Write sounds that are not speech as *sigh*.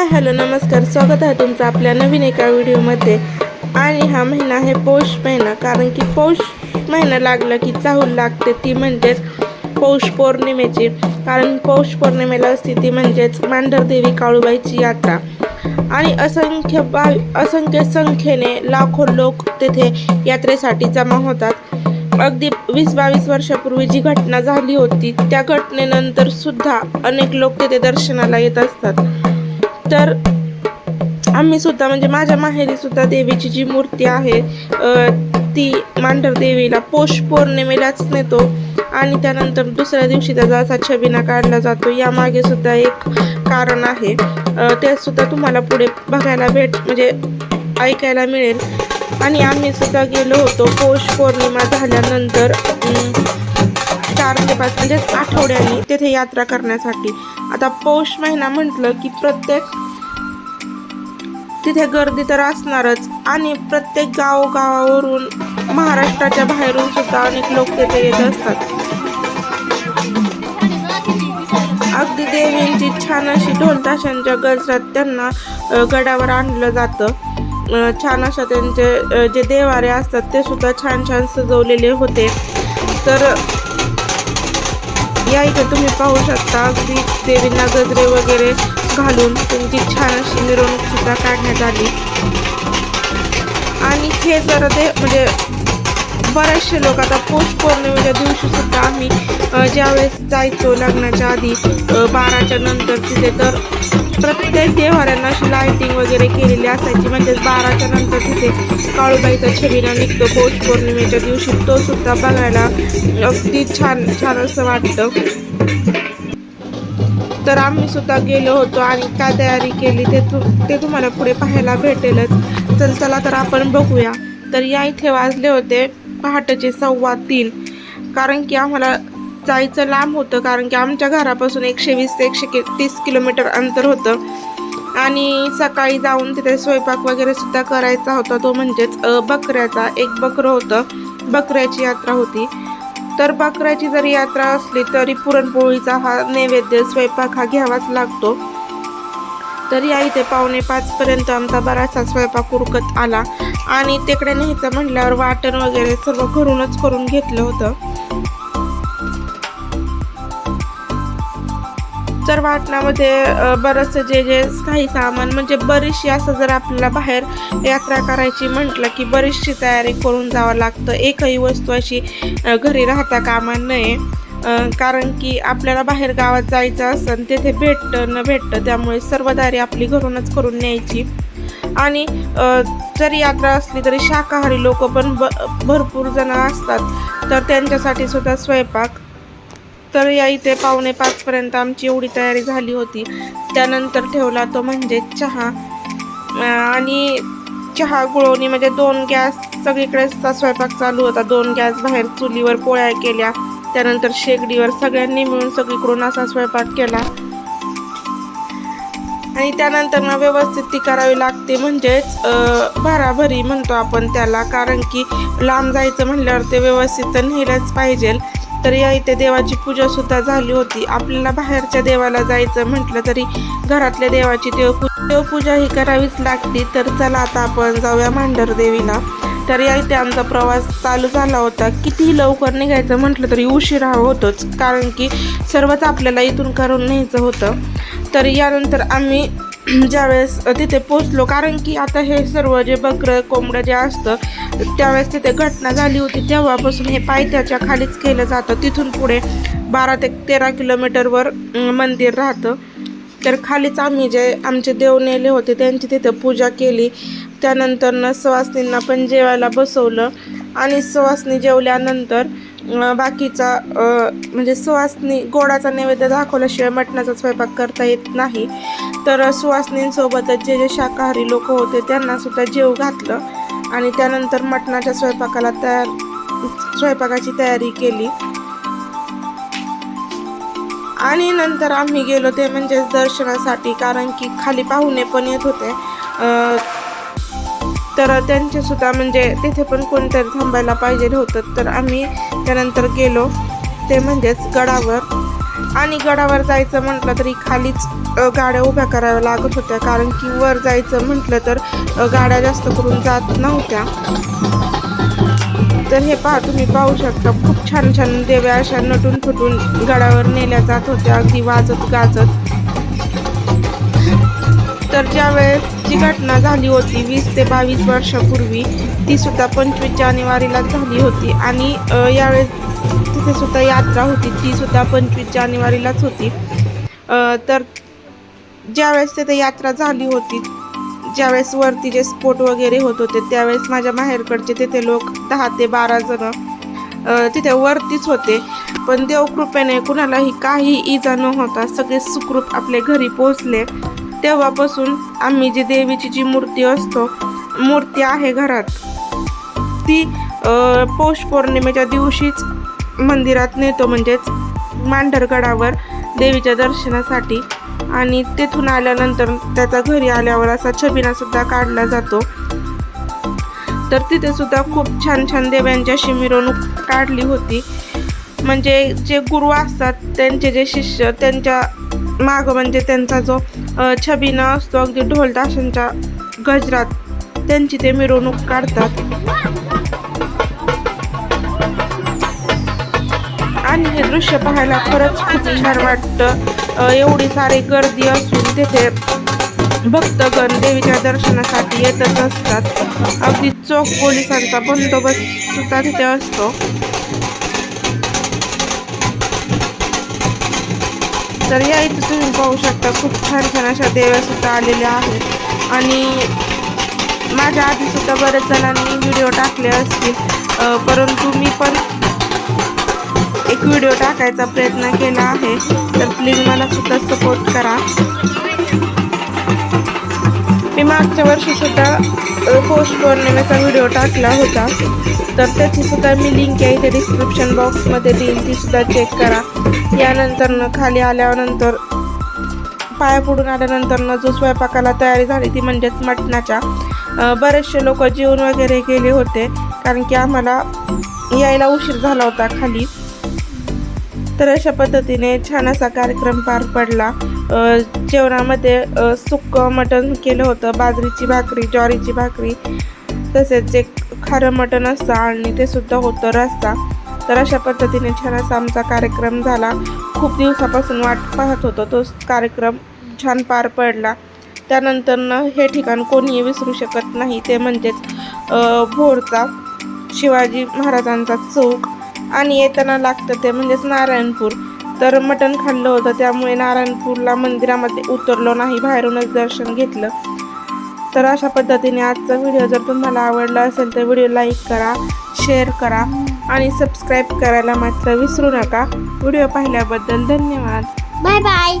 Hi hello नमस्कार. स्वागत आहे तुमचं आपल्या नवीन एका व्हिडिओमध्ये. आणि हा महिना आहे पौष महिना. कारण की पौष महिना लागला की चाहूल लागते. ती म्हणजेच पौष पौर्णिमेची. कारण पौष पौर्णिमेला असते ती म्हणजेच मांढरदेवी काळूबाईची यात्रा. आणि असंख्य बा असंख्य संख्येने लाखो लोक तेथे यात्रेसाठी जमा होतात. अगदी वीस बावीस वर्षापूर्वी जी घटना झाली होती त्या घटनेनंतर सुद्धा अनेक लोक तिथे दर्शनाला येत असतात. तर आम्ही सुद्धा म्हणजे माझ्या माहेरी सुद्धा देवीची जी मूर्ती आहे ती मांढर देवीला पौष पौर्णिमेलाच नेतो आणि त्यानंतर दुसऱ्या दिवशी त्याचा असा छबिना काढला जातो. यामागे सुद्धा एक कारण आहे. अ, ते सुद्धा तुम्हाला पुढे बघायला भेट म्हणजे ऐकायला मिळेल. आणि आम्ही सुद्धा गेलो होतो पौष पौर्णिमा झाल्यानंतर चार ते पाच म्हणजेच आठवड्यांनी तेथे यात्रा करण्यासाठी. आता पौष महिना म्हटलं की प्रत्येक तिथे गर्दी तर असणारच आणि प्रत्येक गावोगावावरून महाराष्ट्राच्या बाहेरून सुद्धा अनेक लोक तिथे येत असतात. अगदी देवींची छान अशी ढोल ताशांच्या गजरात त्यांना गडावर आणलं जातं. छान अशा त्यांचे जे देवारे असतात ते सुद्धा छान छान सजवलेले होते. तर या इथे तुम्ही पाहू शकता अगदी देवींना गजरे वगैरे घालून तुमची छान अशी मिरवणूक सुद्धा काढण्यात आली. आणि हे जर ते म्हणजे बरेचसे लोक आता पौष पौर्णिमेच्या दिवशी सुद्धा आम्ही ज्यावेळेस जायचो लग्नाच्या आधी बाराच्या नंतर तिथे तर प्रत्येक देवाऱ्यांना अशी लाईटिंग वगैरे केलेली असायची. म्हणजेच बाराच्या नंतर तिथे काळूबाईचा छबिना निघतो. पौष पौर्णिमेच्या दिवशी तो सुद्धा बघायला अगदी छान छान असं वाटतं. तर आम्ही सुद्धा गेलो होतो आणि काय तयारी केली ते तु ते तुम्हाला पुढे पाहायला भेटेलच. चल चला तर आपण बघूया. तर या इथे वाजले होते पहाटेचे सव्वा तीन. कारण की आम्हाला जायचं लांब होतं कारण की आमच्या घरापासून एकशे वीस ते एकशे कि तीस किलोमीटर अंतर होतं. आणि सकाळी जाऊन तिथे स्वयंपाक वगैरे सुद्धा करायचा होता. तो म्हणजेच बकऱ्याचा एक बकरं होतं. बकऱ्याची यात्रा होती. तर बकऱ्याची जरी यात्रा असली तरी पुरणपोळीचा हा नैवेद्य स्वयंपाक हा घ्यावाच लागतो. तर या इथे पावणे पाचपर्यंत आमचा बराचसा स्वयंपाक उरकत आला. आणि तिकडे न्यायचं म्हटल्यावर वाटण वगैरे सर्व घरूनच करून घेतलं होतं. तर वाटणामध्ये बरंचसं जे जे काही सामान म्हणजे बरीचशी असं जर आपल्याला बाहेर यात्रा करायची म्हटलं की बरीचशी तयारी करून जावं लागतं. एकही वस्तू अशी घरी राहता कामा नये. कारण की आपल्याला बाहेर गावात जायचं असेल तेथे भेटतं न भेटतं त्यामुळे सर्व तयारी आपली घरूनच करून न्यायची. आणि जरी यात्रा असली तरी शाकाहारी लोक पण ब भरपूर जण असतात. तर त्यांच्यासाठी सुद्धा स्वयंपाक तर या इथे पावणे पाचपर्यंत आमची एवढी तयारी झाली होती. त्यानंतर ठेवला तो म्हणजे चहा. आणि चहा गुळवणी म्हणजे दोन गॅस सगळीकडेचा स्वयंपाक चालू होता. दोन गॅस बाहेर चुलीवर पोळ्या केल्या. त्यानंतर शेगडीवर सगळ्यांनी मिळून सगळीकडून असा स्वयंपाक केला. आणि त्यानंतर ना व्यवस्थित ती करावी लागते म्हणजेच भराभरी म्हणतो आपण त्याला. कारण की लांब जायचं म्हणल्यावर ते व्यवस्थित तर नेलंच पाहिजे तर या इथे देवाची पूजा सुद्धा झाली होती. आपल्याला बाहेरच्या देवाला जायचं म्हटलं तरी घरातल्या देवाची देवपू देवपूजा ही करावीच लागते. तर चला आता आपण जाऊया मांढर देवीला. तर या इथे आमचा प्रवास चालू झाला होता. कितीही लवकर निघायचं म्हटलं तरी उशिरा होतोच. कारण की सर्वच आपल्याला इथून करून न्यायचं होतं. तर यानंतर आम्ही *clears throat* ज्यावेळेस तिथे पोचलो कारण की आता हे सर्व जे बकरं कोंबडं जे असतं त्यावेळेस तिथे घटना झाली होती. तेव्हापासून हे पायथ्याच्या खालीच केलं जातं. तिथून पुढे बारा ते तेरा किलोमीटरवर मंदिर राहतं. तर खालीच आम्ही जे आमचे देव नेले होते त्यांची तिथं पूजा केली. त्यानंतर न पण जेवायला बसवलं. आणि सुवासनी जेवल्यानंतर बाकीचा म्हणजे सुवासनी गोडाचा नैवेद्य दाखवल्याशिवाय मटणाचा स्वयंपाक करता येत नाही. तर सुवासनींसोबतच जे जे शाकाहारी लोक होते त्यांनासुद्धा जेव घातलं आणि त्यानंतर मटणाच्या स्वयंपाकाला तयार स्वयंपाकाची तयारी केली. आणि नंतर आम्ही गेलो ते म्हणजेच दर्शनासाठी कारण की खाली पाहुणे पण येत होते. तर त्यांचे सुद्धा म्हणजे तिथे पण कोणीतरी थांबायला पाहिजे होतं. तर आम्ही त्यानंतर गेलो. ते म्हणजेच गडावर. आणि गडावर जायचं म्हटलं तरी खालीच गाड्या उभ्या कराव्या लागत होत्या. कारण की वर जायचं म्हटलं तर गाड्या जास्त करून जात नव्हत्या. तर हे पहा तुम्ही पाहू शकता. खूप छान छान देव्या अशा नटून फुटून गडावर नेल्या जात होत्या. अगदी वाजत गाजत. तर ज्यावेळेस जी घटना झाली होती वीस ते बावीस वर्षापूर्वी. ती सुद्धा पंचवीस जानेवारीला झाली होती आणि यावेळेस तिथे सुद्धा यात्रा होती. ती सुद्धा पंचवीस जानेवारीलाच होती. तर ज्यावेळेस तिथे यात्रा झाली होती ज्यावेळेस वरती जे स्पोट वगैरे होत होते त्यावेळेस माझ्या माहेरकडचे तिथे लोक दहा ते बारा जण तिथे वरतीच होते. पण देवकृपेने कुणालाही काही इजा नव्हता सगळे सुखरूप आपले घरी पोहोचले. तेव्हापासून आम्ही जी देवीची जी मूर्ती असतो मूर्ती आहे घरात. ती पौष पौर्णिमेच्या दिवशीच मंदिरात नेतो म्हणजेच मांढरगडावर देवीच्या दर्शनासाठी. आणि तिथून आल्यानंतर त्याचा घरी आल्यावर असा छबिना सुद्धा काढला जातो. तर तिथे सुद्धा खूप छान छान देव्यांची अशी मिरवणूक काढली होती. म्हणजे जे गुरु असतात त्यांचे जे शिष्य त्यांच्या मागं म्हणजे त्यांचा जो छबिना असतो अगदी ढोल ताशांच्या गजरात त्यांची ते मिरवणूक काढतात. आणि हे दृश्य पाहायला खरंच खूप छान वाटतं. एवढी सारी गर्दी असून तिथे भक्तगण देवीच्या दर्शनासाठी येतच असतात. अगदी चोख पोलिसांचा बंदोबस्त सुद्धा तिथे असतो. तर या इथे तुम्ही पाहू शकता खूप छान छान अशा देव्यासुद्धा आलेल्या आहेत. आणि माझ्या आधीसुद्धा बऱ्याच जणांनी व्हिडिओ टाकले असतील परंतु मी पण एक व्हिडिओ टाकायचा प्रयत्न केला आहे. तर प्लीज मला सुद्धा सपोर्ट करा. मी मागच्या वर्षीसुद्धा पोस्ट पौर्णिमेचा व्हिडिओ टाकला होता. तर त्याची सुद्धा मी लिंक आहे इथे डिस्क्रिप्शन बॉक्समध्ये देईल ती सुद्धा चेक करा. यानंतर खाली आल्यानंतर पाया पुढून आल्यानंतर जो स्वयंपाकाला तयारी झाली ती म्हणजेच मटणाच्या बरेचसे लोक जेवण वगैरे गेले होते कारण की आम्हाला यायला उशीर झाला होता खाली. तर अशा पद्धतीने छान असा कार्यक्रम पार पडला. जेवणामध्ये अ, सुक्कं मटण केलं होतं बाजरीची भाकरी ज्वारीची भाकरी तसेच एक खारं मटण असतं आणि ते सुद्धा होतं रस्सा तर अशा पद्धतीने छान असा आमचा कार्यक्रम झाला. खूप दिवसापासून वाट पाहत होतो. तो कार्यक्रम छान पार पडला. त्यानंतरनं हे ठिकाण कोणीही विसरू शकत नाही. ते म्हणजेच भोरचा शिवाजी महाराजांचा चौक. आणि येताना लागतं ते म्हणजेच नारायणपूर. तर मटण खाल्लं होतं. त्यामुळे नारायणपूरला मंदिरामध्ये उतरलो नाही. बाहेरूनच दर्शन घेतलं. तर अशा पद्धतीने आजचा व्हिडिओ जर तुम्हाला आवडला असेल तर व्हिडिओ लाईक करा शेअर करा आणि सबस्क्राईब करायला मात्र विसरू नका. व्हिडिओ पाहिल्याबद्दल धन्यवाद. Bye bye